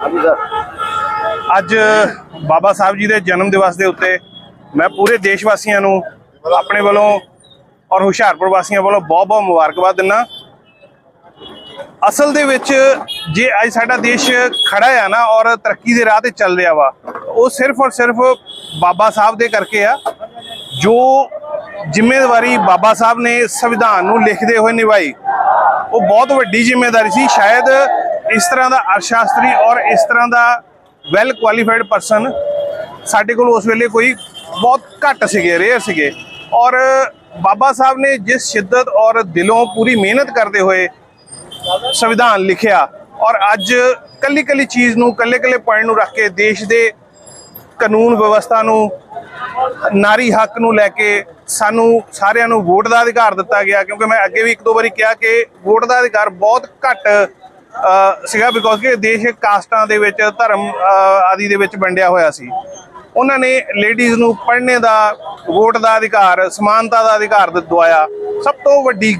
ਹਾਂਜੀ, ਸਰ। ਅੱਜ ਬਾਬਾ ਸਾਹਿਬ ਜੀ ਦੇ ਜਨਮ ਦਿਵਸ ਦੇ ਉੱਤੇ ਮੈਂ ਪੂਰੇ ਦੇਸ਼ ਵਾਸੀਆਂ ਨੂੰ ਆਪਣੇ ਵੱਲੋਂ ਔਰ ਹੁਸ਼ਿਆਰਪੁਰ ਵਾਸੀਆਂ ਵੱਲੋਂ ਬਹੁਤ-ਬਹੁਤ ਮੁਬਾਰਕਬਾਦ ਦਿੰਦਾ। ਅਸਲ ਦੇ ਵਿੱਚ ਜੇ ਅੱਜ ਸਾਡਾ ਦੇਸ਼ ਖੜਾ ਆ ਨਾ ਔਰ ਤਰੱਕੀ ਦੇ ਰਾਹ ਤੇ ਚੱਲ ਰਿਹਾ ਵਾ, ਉਹ ਸਿਰਫ ਔਰ ਸਿਰਫ ਬਾਬਾ ਸਾਹਿਬ ਦੇ ਕਰਕੇ ਆ, ਜੋ ਜ਼ਿੰਮੇਵਾਰੀ ਬਾਬਾ ਸਾਹਿਬ ਨੇ ਸੰਵਿਧਾਨ ਨੂੰ ਲਿਖਦੇ ਹੋਏ ਨਿਭਾਈ, ਉਹ ਬਹੁਤ ਵੱਡੀ ਜ਼ਿੰਮੇਵਾਰੀ ਸੀ। ਸ਼ਾਇਦ ਇਸ ਤਰ੍ਹਾਂ ਦਾ ਅਰਸ਼ਾਸਤਰੀ ਔਰ ਇਸ ਤਰ੍ਹਾਂ ਦਾ ਵੈਲ ਕੁਆਲੀਫਾਈਡ ਪਰਸਨ ਸਾਡੇ ਕੋਲ ਉਸ ਵੇਲੇ ਕੋਈ ਬਹੁਤ ਘੱਟ ਸੀਗੇ ਰੇਅਰ ਸੀਗੇ। ਔਰ ਬਾਬਾ ਸਾਹਿਬ ਨੇ ਜਿਸ ਸ਼ਿੱਦਤ ਔਰ ਦਿਲੋਂ ਪੂਰੀ ਮਿਹਨਤ ਕਰਦੇ ਹੋਏ ਸੰਵਿਧਾਨ ਲਿਖਿਆ ਔਰ ਅੱਜ ਕੱਲੀ ਕੱਲੀ ਚੀਜ਼ ਨੂੰ ਕੱਲੇ ਕੱਲੇ ਪੁਆਇੰਟ ਨੂੰ ਰੱਖ ਕੇ ਦੇਸ਼ ਦੇ ਕਾਨੂੰਨ ਵਿਵਸਥਾ ਨੂੰ, ਨਾਰੀ ਹੱਕ ਨੂੰ ਲੈ ਕੇ ਸਾਨੂੰ ਸਾਰਿਆਂ ਨੂੰ ਵੋਟ ਦਾ ਅਧਿਕਾਰ ਦਿੱਤਾ ਗਿਆ ਕਿਉਂਕਿ ਮੈਂ ਅੱਗੇ ਵੀ ਇੱਕ ਦੋ ਵਾਰੀ ਕਿਹਾ ਕਿ ਵੋਟ ਦਾ ਅਧਿਕਾਰ ਬਹੁਤ ਘੱਟ ਸੀਗਾ ਬਿਕੋਜ਼ ਕਿ ਦੇਸ਼ ਕਾਸਟਾਂ ਦੇ ਵਿੱਚ, ਧਰਮ ਆਦਿ ਦੇ ਵਿੱਚ ਵੰਡਿਆ ਹੋਇਆ ਸੀ। ਉਹਨਾਂ ਨੇ ਲੇਡੀਜ਼ ਨੂੰ ਪੜ੍ਹਨੇ ਦਾ, ਵੋਟ ਦਾ ਅਧਿਕਾਰ, ਸਮਾਨਤਾ ਦਾ ਅਧਿਕਾਰ ਦਵਾਇਆ। ਸਭ ਤੋਂ ਵੱਡੀ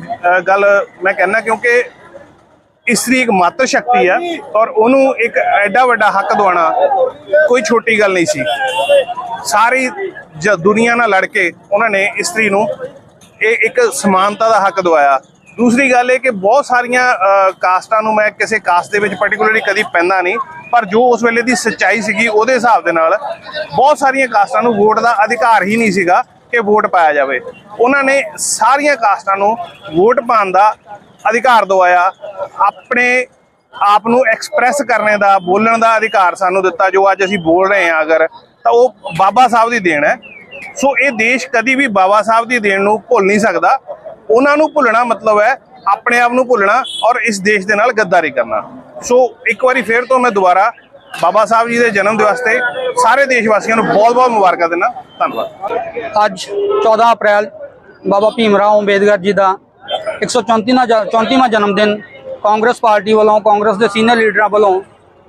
ਗੱਲ ਮੈਂ ਕਹਿੰਦਾ ਕਿਉਂਕਿ ਇਸਤਰੀ ਇੱਕ ਮਾਤਰ ਸ਼ਕਤੀ ਆ ਔਰ ਉਹਨੂੰ ਇੱਕ ਐਡਾ ਵੱਡਾ ਹੱਕ ਦਿਵਾਉਣਾ ਕੋਈ ਛੋਟੀ ਗੱਲ ਨਹੀਂ ਸੀ। ਸਾਰੀ ਜ- ਦੁਨੀਆ ਨਾਲ ਲੜ ਕੇ ਉਹਨਾਂ ਨੇ ਇਸਤਰੀ ਨੂੰ ਇਹ ਇੱਕ ਸਮਾਨਤਾ ਦਾ ਹੱਕ ਦਵਾਇਆ। ਦੂਸਰੀ ਗੱਲ ਇਹ ਕਿ ਬਹੁਤ ਸਾਰੀਆਂ ਕਾਸਟਾਂ ਨੂੰ ਮੈਂ ਕਿਸੇ ਕਾਸਟ ਦੇ ਵਿੱਚ ਪਾਰਟਿਕੂਲਰਲੀ ਕਦੀ ਪੈਂਦਾ ਨਹੀਂ, ਪਰ ਜੋ ਉਸ ਵੇਲੇ ਦੀ ਸੱਚਾਈ ਸੀਗੀ ਉਹਦੇ ਹਿਸਾਬ ਦੇ ਨਾਲ ਬਹੁਤ ਸਾਰੀਆਂ ਕਾਸਟਾਂ ਨੂੰ ਵੋਟ ਦਾ ਅਧਿਕਾਰ ਹੀ ਨਹੀਂ ਸੀਗਾ ਕਿ ਵੋਟ ਪਾਇਆ ਜਾਵੇ। ਉਹਨਾਂ ਨੇ ਸਾਰੀਆਂ ਕਾਸਟਾਂ ਨੂੰ ਵੋਟ ਪਾਉਣ ਦਾ ਅਧਿਕਾਰ ਦਵਾਇਆ। ਆਪਣੇ ਆਪ ਨੂੰ ਐਕਸਪ੍ਰੈਸ ਕਰਨੇ ਦਾ, ਬੋਲਣ ਦਾ ਅਧਿਕਾਰ ਸਾਨੂੰ ਦਿੱਤਾ, ਜੋ ਅੱਜ ਅਸੀਂ ਬੋਲ ਰਹੇ ਹਾਂ ਅਗਰ, ਤਾਂ ਉਹ ਬਾਬਾ ਸਾਹਿਬ ਦੀ ਦੇਣ ਹੈ। ਸੋ ਇਹ ਦੇਸ਼ ਕਦੀ ਵੀ ਬਾਬਾ ਸਾਹਿਬ ਦੀ ਦੇਣ ਨੂੰ ਭੁੱਲ ਨਹੀਂ ਸਕਦਾ। ਉਹਨਾਂ ਨੂੰ ਭੁੱਲਣਾ ਮਤਲਬ ਹੈ ਆਪਣੇ ਆਪ ਨੂੰ ਭੁੱਲਣਾ ਔਰ ਇਸ ਦੇਸ਼ ਦੇ ਨਾਲ ਗੱਦਾਰੀ ਕਰਨਾ। ਸੋ ਇੱਕ ਵਾਰੀ ਫੇਰ ਤੋਂ ਮੈਂ ਦੁਬਾਰਾ ਬਾਬਾ ਸਾਹਿਬ ਜੀ ਦੇ ਜਨਮ ਦਿਵਸ ਤੇ ਸਾਰੇ ਦੇਸ਼ ਵਾਸੀਆਂ ਨੂੰ ਬਹੁਤ-ਬਹੁਤ ਮੁਬਾਰਕਾਂ ਦਿੰਦਾ। ਧੰਨਵਾਦ। ਅੱਜ 14 ਅਪ੍ਰੈਲ ਬਾਬਾ ਭੀਮ ਰਾਓ ਅੰਬੇਦਕਰ ਜੀ ਦਾ 134ਵਾਂ ਜ- 34ਵਾਂ ਜਨਮ ਦਿਨ ਕਾਂਗਰਸ ਪਾਰਟੀ ਵੱਲੋਂ, ਕਾਂਗਰਸ ਦੇ ਸੀਨੀਅਰ ਲੀਡਰਾਂ ਵੱਲੋਂ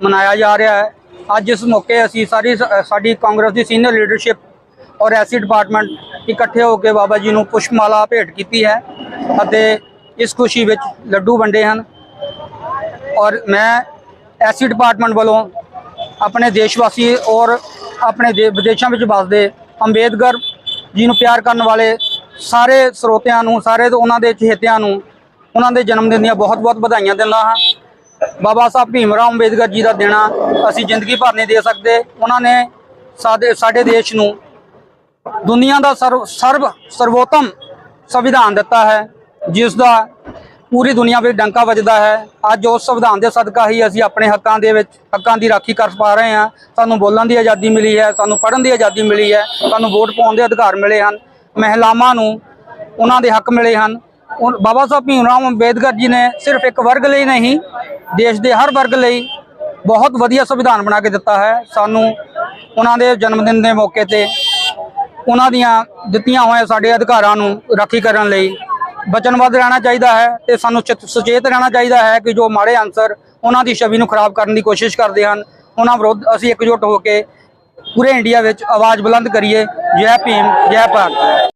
ਮਨਾਇਆ ਜਾ ਰਿਹਾ ਹੈ। ਅੱਜ ਇਸ ਮੌਕੇ ਅਸੀਂ ਸਾਰੀ ਸ- ਸਾਡੀ ਕਾਂਗਰਸ ਦੀ ਸੀਨੀਅਰ ਲੀਡਰਸ਼ਿਪ ਔਰ ਐਸੀ ਡਿਪਾਰਟਮੈਂਟ ਇਕੱਠੇ ਹੋ ਕੇ ਬਾਬਾ ਜੀ ਨੂੰ ਪੁਸ਼ਪਮਾਲਾ ਭੇਟ ਕੀਤੀ ਹੈ ਅਤੇ ਇਸ ਖੁਸ਼ੀ ਵਿੱਚ ਲੱਡੂ ਵੰਡੇ ਹਨ। ਔਰ ਮੈਂ ਐਸੀ ਡਿਪਾਰਟਮੈਂਟ ਵੱਲੋਂ ਆਪਣੇ ਦੇਸ਼ ਵਾਸੀ ਔਰ ਆਪਣੇ ਦੇ ਵਿਦੇਸ਼ਾਂ ਵਿੱਚ ਵੱਸਦੇ ਅੰਬੇਦਕਰ ਜੀ ਨੂੰ ਪਿਆਰ ਕਰਨ ਵਾਲੇ ਸਾਰੇ ਸਰੋਤਿਆਂ ਨੂੰ, ਸਾਰੇ ਉਹਨਾਂ ਦੇ ਚਹੇਤਿਆਂ ਨੂੰ ਉਹਨਾਂ ਦੇ ਜਨਮ ਦਿਨ ਦੀਆਂ ਬਹੁਤ-ਬਹੁਤ ਵਧਾਈਆਂ ਦਿੰਦਾ ਹਾਂ। ਬਾਬਾ ਸਾਹਿਬ ਭੀਮ ਰਾਓ ਅੰਬੇਦਕਰ ਜੀ ਦਾ ਦੇਣਾ ਅਸੀਂ ਜ਼ਿੰਦਗੀ ਭਰ ਨਹੀਂ ਦੇ ਸਕਦੇ। ਉਹਨਾਂ ਨੇ ਸਾਡੇ ਸਾਡੇ ਦੇਸ਼ ਨੂੰ ਦੁਨੀਆ ਦਾ ਸਰਵ ਸਰਵ, ਸਰਵੋਤਮ ਸੰਵਿਧਾਨ ਦਿੱਤਾ ਹੈ, ਜਿਸ ਦਾ ਪੂਰੀ ਦੁਨੀਆ ਵਿੱਚ ਡੰਕਾ ਵੱਜਦਾ ਹੈ। ਅੱਜ ਉਸ ਸੰਵਿਧਾਨ ਦੇ ਸਦਕਾ ਹੀ ਅਸੀਂ ਆਪਣੇ ਹੱਕਾਂ ਦੇ ਵਿੱਚ, ਹੱਕਾਂ ਦੀ ਰਾਖੀ ਕਰ ਪਾ ਰਹੇ ਹਾਂ। ਸਾਨੂੰ ਬੋਲਣ ਦੀ ਆਜ਼ਾਦੀ ਮਿਲੀ ਹੈ, ਸਾਨੂੰ ਪੜ੍ਹਨ ਦੀ ਆਜ਼ਾਦੀ ਮਿਲੀ ਹੈ, ਸਾਨੂੰ ਵੋਟ ਪਾਉਣ ਦੇ ਅਧਿਕਾਰ ਮਿਲੇ ਹਨ। ਮਹਿਲਾਵਾਂ ਨੂੰ ਉਹਨਾਂ ਦੇ ਹੱਕ ਮਿਲੇ ਹਨ। ਉਹ- ਬਾਬਾ ਸਾਹਿਬ ਭੀਮ ਰਾਮ ਅੰਬੇਦਕਰ ਜੀ ਨੇ ਸਿਰਫ ਇੱਕ ਵਰਗ ਲਈ ਨਹੀਂ, ਦੇਸ਼ ਦੇ ਹਰ ਵਰਗ ਲਈ ਬਹੁਤ ਵਧੀਆ ਸੰਵਿਧਾਨ ਬਣਾ ਕੇ ਦਿੱਤਾ ਹੈ। ਸਾਨੂੰ ਉਹਨਾਂ ਦੇ ਜਨਮ ਦਿਨ ਦੇ ਮੌਕੇ ਤੇ ਉਹਨਾਂ ਦੀਆਂ ਦਿੱਤੀਆਂ ਹੋਈਆਂ ਸਾਡੇ ਅਧਿਕਾਰਾਂ ਨੂੰ ਰਾਖੀ ਕਰਨ ਲਈ ਵਚਨਬੱਧ ਰਹਿਣਾ ਚਾਹੀਦਾ ਹੈ ਤੇ ਸਾਨੂੰ ਚਿਤ- ਸੁਚੇਤ ਰਹਿਣਾ ਚਾਹੀਦਾ ਹੈ ਕਿ ਜੋ ਮਾੜੇ ਅਨਸਰ ਉਹਨਾਂ ਦੀ ਛਵੀ ਨੂੰ ਖਰਾਬ ਕਰਨ ਦੀ ਕੋਸ਼ਿਸ਼ ਕਰਦੇ ਹਨ। ਉਹਨਾਂ ਵਿਰੁੱਧ ਅਸੀਂ ਇਕਜੁੱਟ ਹੋ ਕੇ ਪੂਰੇ ਇੰਡੀਆ ਵਿੱਚ ਆਵਾਜ਼ ਬੁਲੰਦ ਕਰੀਏ। ਜੈ ਭੀਮ, ਜੈ ਭਾਰਤ।